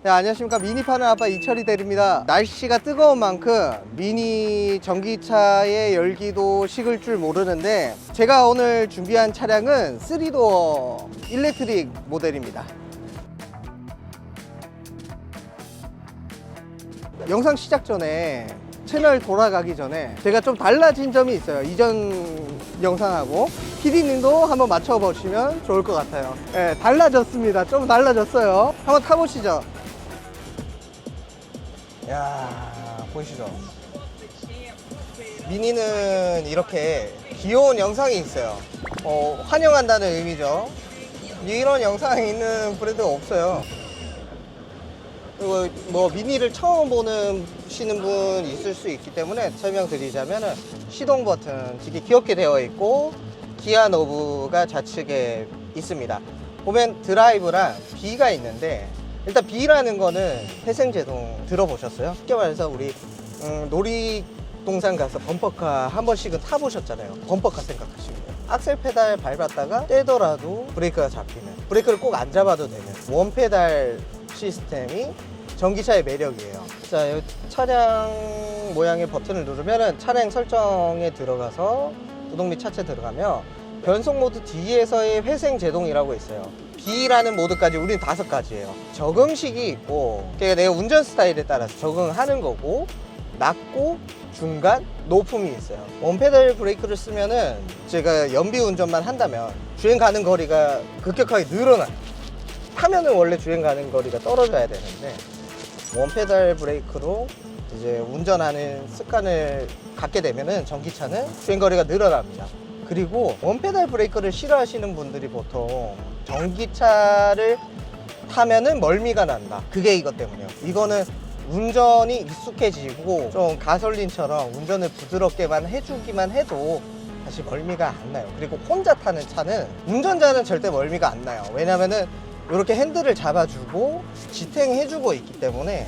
네, 안녕하십니까. 미니 파는 아빠 이철이 대리입니다. 날씨가 뜨거운 만큼 미니 전기차의 열기도 식을 줄 모르는데 제가 오늘 준비한 차량은 3도어 일렉트릭 모델입니다. 영상 시작 전에 채널 돌아가기 전에 제가 좀 달라진 점이 있어요. 이전 영상하고 PD님도 한번 맞춰보시면 좋을 것 같아요. 네, 달라졌습니다. 좀 달라졌어요. 한번 타보시죠 야 보이시죠? 미니는 이렇게 귀여운 영상이 있어요. 어, 환영한다는 의미죠. 이런 영상이 있는 브랜드가 없어요. 그리고 뭐 미니를 처음 보는 시는 분 있을 수 있기 때문에 설명드리자면은 시동 버튼 되게 귀엽게 되어 있고 기아 노브가 좌측에 있습니다. 보면 드라이브랑 B가 있는데 일단 B라는 거는 회생제동 들어보셨어요? 쉽게 말해서 우리 음, 놀이동산 가서 범퍼카 한 번씩은 타보셨잖아요. 범퍼카 생각하시면. 악셀 페달 밟았다가 떼더라도 브레이크가 잡히는 브레이크를 꼭 안 잡아도 되는 원 페달 시스템이 전기차의 매력이에요. 자, 이 차량 모양의 버튼을 누르면 차량 설정에 들어가서 구동 및 차체 들어가면 변속 모드 D에서의 회생 제동이라고 있어요. B라는 모드까지 우리는 다섯 가지예요. 적응식이 있고, 내가 운전 스타일에 따라서 적응하는 거고, 낮고 중간 높음이 있어요. 원페달 브레이크를 쓰면은 제가 연비 운전만 한다면 주행 가는 거리가 급격하게 늘어나요. 타면은 원래 주행 가는 거리가 떨어져야 되는데 원페달 브레이크로 이제 운전하는 습관을 갖게 되면은 전기차는 주행 거리가 늘어납니다. 그리고 원페달 브레이크를 싫어하시는 분들이 보통 전기차를 타면은 멀미가 난다. 그게 이것 때문이에요. 이거는 운전이 익숙해지고 좀 가솔린처럼 운전을 부드럽게만 해주기만 해도 사실 멀미가 안 나요. 그리고 혼자 타는 차는 운전자는 절대 멀미가 안 나요. 왜냐면은 이렇게 핸들을 잡아주고 지탱해주고 있기 때문에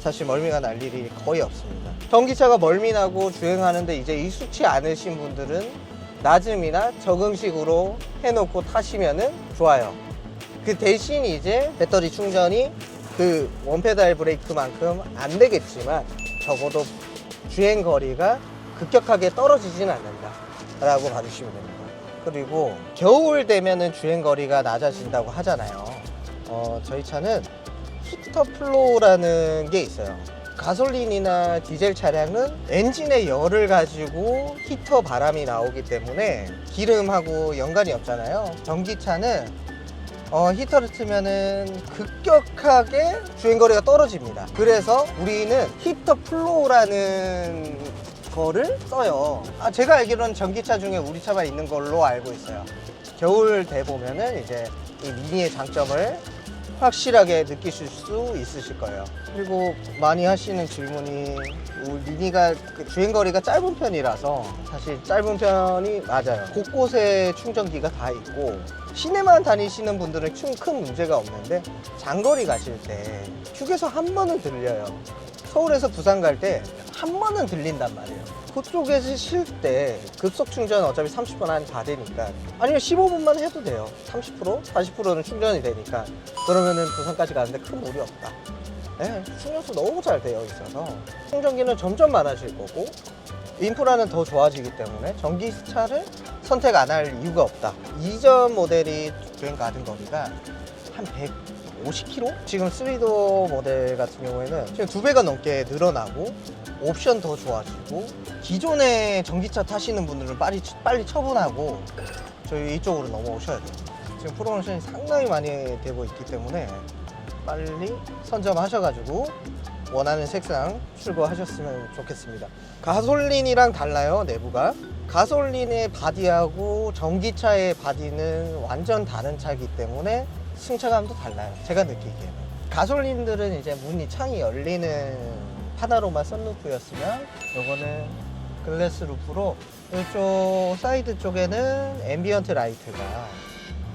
사실 멀미가 날 일이 거의 없습니다. 전기차가 멀미 나고 주행하는데 이제 익숙치 않으신 분들은 낮음이나 적응식으로 해놓고 타시면은 좋아요. 그 대신 이제 배터리 충전이 그 원페달 브레이크만큼 안 되겠지만 적어도 주행 거리가 급격하게 떨어지진 않는다 라고 봐주시면 됩니다. 그리고 겨울 되면은 주행 거리가 낮아진다고 하잖아요. 어, 저희 차는 히터 플로우라는 게 있어요 가솔린이나 디젤 차량은 엔진의 열을 가지고 히터 바람이 나오기 때문에 기름하고 연관이 없잖아요 전기차는 어, 히터를 트면은 급격하게 주행거리가 떨어집니다. 그래서 우리는 히터 플로우라는 거를 써요. 아, 제가 알기로는 전기차 중에 우리 차만 있는 걸로 알고 있어요. 겨울 돼 보면은 이제 이 미니의 장점을 확실하게 느끼실 수 있으실 거예요. 그리고 많이 하시는 질문이 우리 미니가 그 주행거리가 짧은 편이라서 사실 짧은 편이 맞아요. 곳곳에 충전기가 다 있고 시내만 다니시는 분들은 큰, 큰 문제가 없는데 장거리 가실 때 휴게소 한 번은 들려요. 서울에서 부산 갈 때 한 번은 들린단 말이에요. 그쪽에서 쉴 때 급속 충전 어차피 30분 안에 다 되니까 아니면 15분만 해도 돼요. 30% 40%는 충전이 되니까 그러면은 부산까지 가는데 큰 무리 없다. 네, 충전소 너무 잘 되어 있어서 충전기는 점점 많아질 거고 인프라는 더 좋아지기 때문에 전기차를 선택 안 할 이유가 없다. 이전 모델이 주행 가는 거리가 한 150km? 지금 3도 모델 같은 경우에는 지금 두 배가 넘게 늘어나고 옵션 더 좋아지고 기존의 전기차 타시는 분들은 빨리 빨리 처분하고 저희 이쪽으로 넘어오셔야 돼요. 지금 프로모션이 상당히 많이 되고 있기 때문에 빨리 선점하셔가지고 원하는 색상 출고하셨으면 좋겠습니다. 가솔린이랑 달라요, 내부가. 가솔린의 바디하고 전기차의 바디는 완전 다른 차이기 때문에 승차감도 달라요. 제가 느끼기에는. 가솔린들은 이제 문이 창이 열리는 파나로마 썬루프였으면 요거는 글래스 루프로 이쪽 사이드 쪽에는 앰비언트 라이트가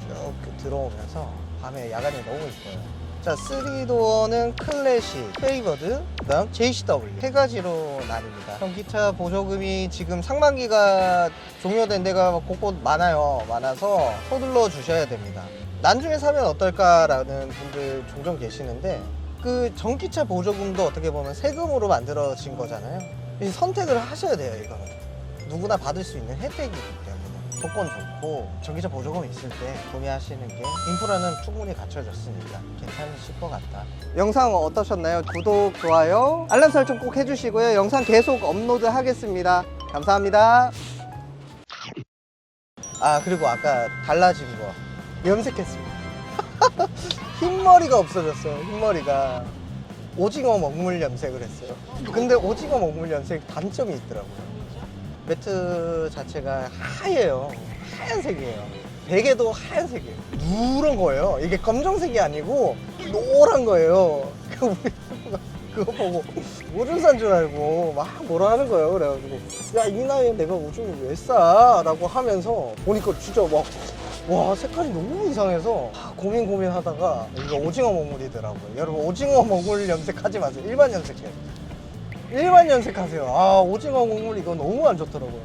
쭉 들어오면서 밤에 야간에 너무 이뻐요. 자, 3도어는 클래식, 페이버드, 그다음 JCW 세 가지로 나뉩니다. 전기차 보조금이 지금 상반기가 종료된 데가 곳곳 많아요. 많아서 서둘러 주셔야 됩니다. 나중에 사면 어떨까라는 분들 종종 계시는데 그 전기차 보조금도 어떻게 보면 세금으로 만들어진 거잖아요. 이 선택을 하셔야 돼요, 이거는. 누구나 받을 수 있는 혜택이기 때문에. 조건 좋고 전기차 보조금 있을 때 구매하시는 게 인프라는 충분히 갖춰졌으니까 괜찮으실 것 같다. 영상 어떠셨나요? 구독, 좋아요, 알람 설정 꼭 해주시고요. 영상 계속 업로드 하겠습니다. 감사합니다. 아 그리고 아까 달라진 거 염색했습니다. 흰머리가 없어졌어요. 흰머리가 오징어 먹물 염색을 했어요. 근데 오징어 먹물 염색 단점이 있더라고요. 매트 자체가 하얘요. 하얀색이에요. 베개도 하얀색이에요. 누런 거예요. 이게 검정색이 아니고 노란 거예요. 그거 보고 오줌산 줄 알고 막 뭐라 하는 거예요. 그래가지고 야 이 나이에 내가 오줌을 왜 싸? 라고 하면서 보니까 진짜 막 와 색깔이 너무 이상해서 아, 고민 고민하다가 이거 오징어 먹물이더라고요. 여러분 오징어 먹물 염색하지 마세요. 일반 염색해요. 일반 염색하세요. 아 오징어 먹물 이거 너무 안 좋더라고요.